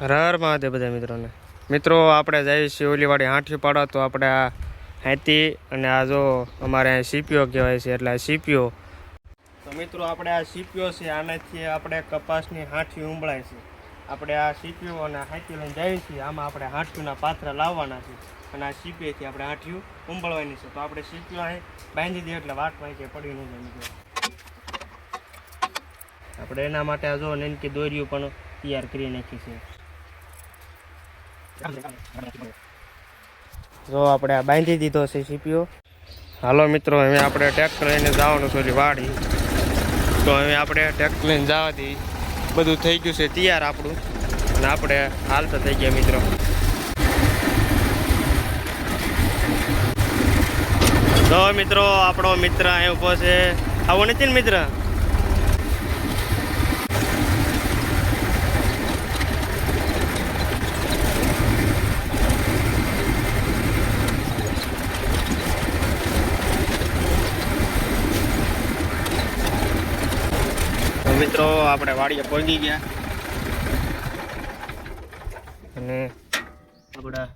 હર મહાદેવ બધા મિત્રોને. મિત્રો, આપણે જઈએ છીએ ઓલીવાડી હાંઠી પાડો તો આપણે આ હાથી અને આ જો અમારે સીપીઓ કહેવાય છે, એટલે સીપીઓ. તો મિત્રો, આપણે આ સીપીઓ છે, આનાથી આપણે કપાસની હાંઠી ઉંબળાય છે. આપણે આ સીપીઓ અને હાંઠી લઈને જઈએ છીએ, આમાં આપણે હાંઠીઓના પાત્ર લાવવાના છે. અને આ સીપીએથી આપણે હાંઠીઓ ઉંબળવાની છે. તો આપણે સીપીઓ અહીં બાંધી દઈએ, એટલે વાટ વાંચે, પડી ન જાય મિત્રો. આપણે એના માટે આ જો નેનકી દોરીઓ પણ તૈયાર કરી નાખી છે. જો આપણે બાંધી દીધો છે સીપીઓ હાલો મિત્રો, હવે આપણે ટ્રેક્ટર લઈને જવાનું છે વાડી તો હવે આપણે ટ્રેક્ટર લઈને જવાથી બધું થઈ ગયું છે તૈયાર આપણું. અને આપણે હાલતા થઈ ગયા મિત્રો. તો મિત્રો, આપણો મિત્ર અહીં ઊભો છે. આવો નથી ને મિત્ર? મિત્રો, આપણે વાડીએ પહોંચી ગયા. અને આપણા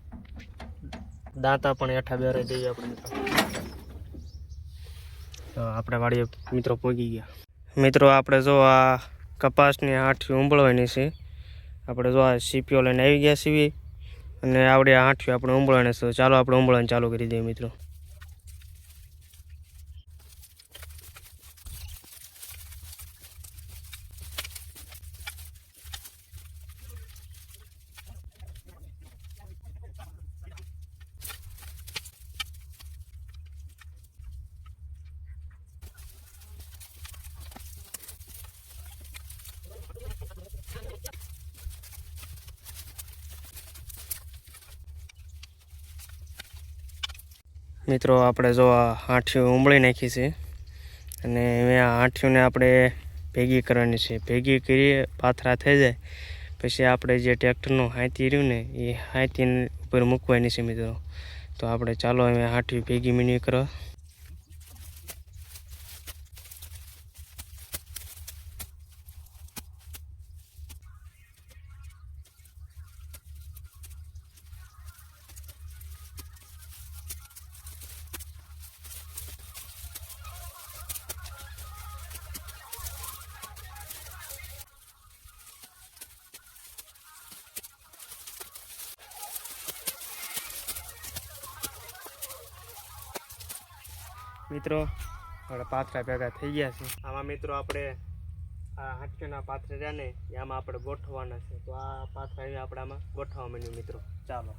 દાંતા પણ હેઠા બેરે જઈએ આપણે તો આપણે વાડીએ મિત્રો પહોંચી ગયા. મિત્રો, આપણે જો આ કપાસની આઠી ઉંબળવાની છે. આપણે જો આ સીપીઓ લઈને આવી ગયા છીએ. અને આવડે આ આપણે ઉંબળવાની છે. ચાલો આપણે ઉંબળવાનું ચાલુ કરી દઈએ મિત્રો. મિત્રો, આપણે જો આ આઠીઓ ઉંબળી નાખી છે અને હવે આ આપણે ભેગી કરવાની છે. ભેગી કરીએ પાથરા થઈ જાય, પછી આપણે જે ટ્રેક્ટરનું હાથી રહ્યું ને, એ હાથી ઉપર મૂકવાની છે મિત્રો. તો આપણે ચાલો હવે આઠી ભેગી મીની કરો. મિત્રો આપણે પાથરા ભેગા થઈ ગયા છે. આમાં મિત્રો આપણે આ હાથીના પાથરા રહ્યા ને આમાં આપણે ગોઠવવાના છે. તો આ પાથરા આપણે આમાં ગોઠવવા માંડ્યું મિત્રો. ચાલો.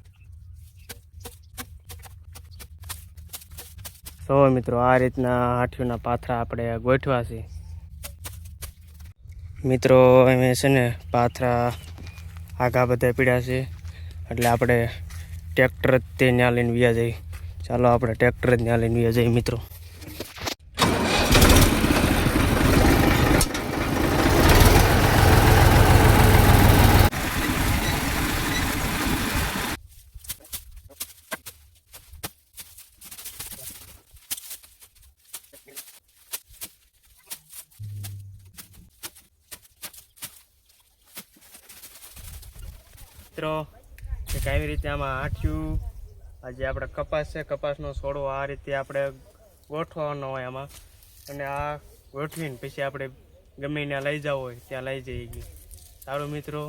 સો મિત્રો આ રીતના હાઠીઓના પાથરા આપણે ગોઠવા છે. મિત્રો અમે છે ને પાથરા આગા બધા પીડ્યા છે. એટલે આપણે ટ્રેક્ટર જ તે ત્યાં લઈને વ્યા જઈએ. ચાલો આપણે ટ્રેક્ટર જ ત્યાં લઈને વ્યા જઈએ મિત્રો. મિત્રો, કે આવી રીતે આમાં આઠ્યું આ જે આપણે કપાસ છે, કપાસનો છોડો આ રીતે આપણે ગોઠવાનો હોય આમાં. અને આ ગોઠવીને પછી આપણે ગમે ત્યાં લઈ જવો હોય ત્યાં લઈ જઈએ સારું મિત્રો,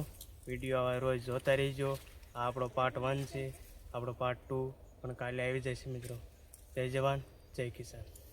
વીડિયો આવા રોજ જોતા રહીજો. આ આપણો પાર્ટ વન છે, આપણો પાર્ટ ટુ પણ કાલે આવી જશે મિત્રો. જય જવાન, જય કિસાન.